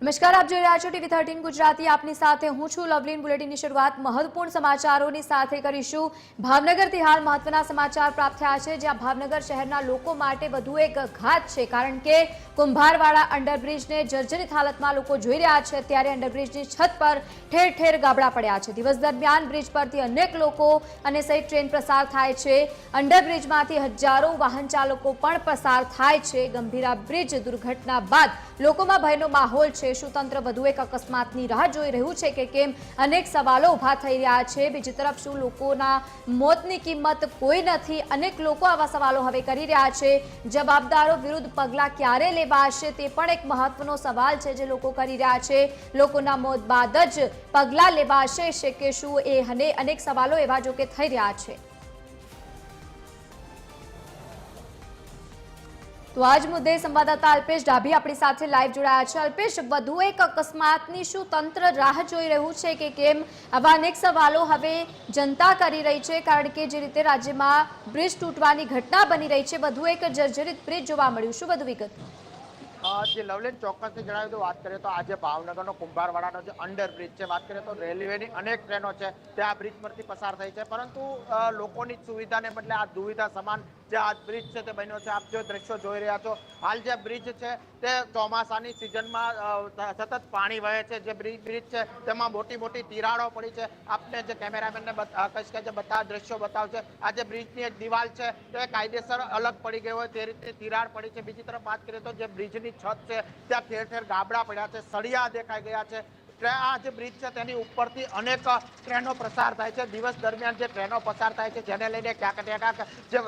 નમસ્કાર, આપ જોઈ રહ્યા છો ટીવી થર્ટીન ગુજરાતી. આપની સાથે હું છું લવલીન. બુલેટિનની શરૂઆત મહત્વપૂર્ણ સમાચારોની સાથે કરીશું. ભાવનગરથી હાલ મહત્વના સમાચાર પ્રાપ્ત થયા છે, જ્યાં ભાવનગર શહેરના લોકો માટે વધુ એક ઘાત છે. કારણ કે કુંભારવાડા અંડરબ્રિજને જર્જરિત હાલતમાં લોકો જોઈ રહ્યા છે. ત્યારે અંડરબ્રિજની છત પર ઠેર ઠેર ગાબડા પડ્યા છે. દિવસ દરમિયાન બ્રિજ પરથી અનેક લોકો અને સહિત ટ્રેન પસાર થાય છે. અંડરબ્રિજમાંથી હજારો વાહન ચાલકો પણ પસાર થાય છે. ગંભીરા બ્રિજ દુર્ઘટના બાદ લોકોમાં ભયનો માહોલ છે. શું તંત્ર વધુ એક અકસ્માતની રાહ જોઈ રહ્યું છે કે કેમ અનેક સવાલો ઊભા થઈ રહ્યા છે. બીજી તરફ શું લોકોના મોતની કિંમત કોઈ નથી? અનેક લોકો આવા સવાલો હવે કરી રહ્યા છે. જવાબદારો વિરુદ્ધ પગલાં ક્યારે લેવાશે તે પણ એક મહત્વનો સવાલ છે જે લોકો કરી રહ્યા છે. લોકોના મોત બાદ જ પગલાં લેવાશે. છે કે શું એ અને અનેક સવાલો એવા જો કે થઈ રહ્યા છે. તો આજ મુદ્દે સંવાદદાતા અલ્પેશ ડાભી આપણી સાથે લાઈવ જોડાયા છે. અલ્પેશ, વધુ એક અકસ્માતની શું તંત્ર રાહ જોઈ રહ્યું છે કે કેમ? આવા અનેક સવાલો હવે જનતા કરી રહી છે, કારણ કે જે રીતે રાજ્યમાં બ્રિજ તૂટવાની ઘટના બની રહી છે, વધુ એક જર્જરિત બ્રિજ જોવા મળ્યું. શું વધુ વિગત? જે લવલેન ચોક્કસથી જણાવ્યું તો વાત કરીએ તો આજે ભાવનગરનો કુંભારવાડાનો જે અંડર બ્રિજ છે, વાત કરીએ તો રેલવેની અનેક ટ્રેનો છે તે આ બ્રિજ પરથી પસાર થઈ છે. પરંતુ લોકોની સુવિધાને બદલે આ દુવિધા સમાન જે આ બ્રિજ છે તે બન્યો છે. આપ જે દ્રશ્યો જોઈ રહ્યા છો, હાલ જે બ્રિજ છે તે ચોમાસાની સિઝનમાં સતત પાણી વહે છે. જે બ્રિજ બ્રિજ છે તેમાં મોટી મોટી તિરાડો પડી છે. આપને જે કેમેરામેનને કહીશ કે જે બધા દ્રશ્યો બતાવશે, આ જે બ્રિજની એક દિવાલ છે તે કાયદેસર અલગ પડી ગઈ હોય તે રીતે તિરાડ પડી છે. બીજી તરફ વાત કરીએ તો જે બ્રિજની છત છે, ત્યાં ઠેર ઠેર ગાબડા પડ્યા છે, સળિયા દેખાઈ ગયા છે. આ જે બ્રિજ છે તેની ઉપરથી અનેક ટ્રેનો પસાર થાય છે. દિવસ દરમિયાન જે ટ્રેનો પસાર થાય છે, જેને લઈને ક્યાંક ને ક્યાંક જે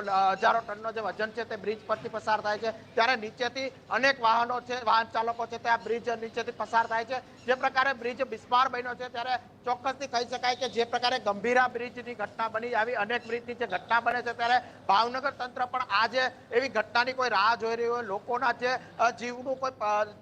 હજારો ટનનો જે વજન છે તે બ્રિજ પરથી પસાર થાય છે. ત્યારે નીચેથી અનેક વાહનો છે, વાહન ચાલકો છે તે આ બ્રિજ નીચેથી પસાર થાય છે. જે પ્રકારે બ્રિજ બિસ્માર બન્યો છે, ત્યારે ચોક્કસથી કહી શકાય કે જે પ્રકારે ગંભીરા બ્રિજની ઘટના બની આવી, અનેક બ્રિજની જે ઘટના બને છે, ત્યારે ભાવનગર તંત્ર પણ આજે એવી ઘટનાની કોઈ રાહ જોઈ રહ્યું હોય, લોકોના જે જીવનું કોઈ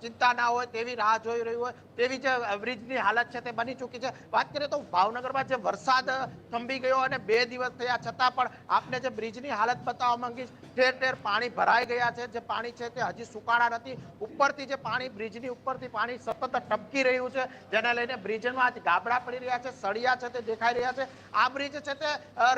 ચિંતા ના હોય તેવી રાહ જોઈ રહ્યું હોય, તેવી જે બ્રિજની હાલત છે તે બની ચૂકી છે. વાત કરીએ તો ભાવનગરમાં જે વરસાદ થંભી ગયો અને બે દિવસ થયા છતાં પણ આપને જે બ્રિજની હાલત બતાવવા માંગીશ, ઠેર ઠેર પાણી ભરાઈ ગયા છે. જે પાણી છે તે હજી સુકાણા નથી. ઉપરથી જે પાણી, બ્રિજની ઉપરથી પાણી સતત ટપકી રહ્યું છે, જેને લઈને બ્રિજમાં આજ ગાબડા પડી રહ્યા છે, સળિયા છે તે દેખાઈ રહ્યા છે. આ બ્રિજ છે તે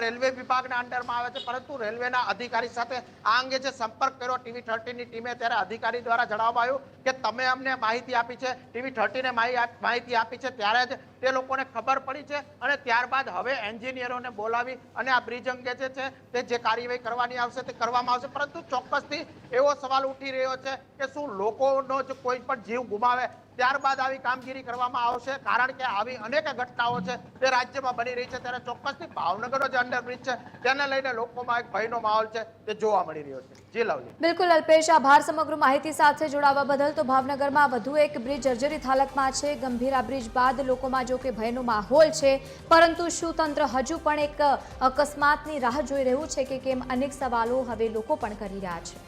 રેલવે વિભાગના અંડરમાં આવે છે, પરંતુ રેલવેના અધિકારી સાથે આ અંગે જે સંપર્ક કર્યો ટીવી થર્ટીની ટીમે ત્યારે અધિકારી દ્વારા જણાવવામાં આવ્યું કે તમે અમને માહિતી આપી છે, ટીવી થર્ટીને માહિતી આપી છે, ત્યારે જ તે લોકોને ખબર પડી છે અને ત્યારબાદ હવે એન્જિનિયરોને બોલાવી અને આ બ્રિજ અંગે જે છે તે જે કાર્યવાહી કરવાની આવશે તે કરવામાં આવશે. પરંતુ ચોક્કસથી એવો સવાલ ઉઠી રહ્યો છે કે શું લોકોનો જ કોઈ પણ જીવ ગુમાવે? ત્યારબાદ આવી કામગીરી કરવામાં આવશે કારણ કે આવી અનેક ઘટનાઓ છે તે રાજ્યમાં બની રહી છે. ત્યારે ચોક્કસથી ભાવનગરનો જે અંડરબ્રિજ છે તેને લઈને લોકોમાં એક ભયનો માહોલ છે તે જોવા મળી રહ્યો છે. જી લવલી. બિલકુલ અલ્પેશ, આભાર સમગ્ર માહિતી સાથે જોડાવા બદલ. તો ભાવનગરમાં વધુ એક બ્રિજ જર્જરિત હાલતમાં છે. ગંભીર આ બ્રિજ બાદ લોકોમાં જો ભયનો માહોલ છે. પરંતુ શું તંત્ર હજુ પણ એક અકસ્માતની રાહ જોઈ રહ્યું છે કે કેમ અનેક સવાલો હવે લોકો પણ કરી રહ્યા છે?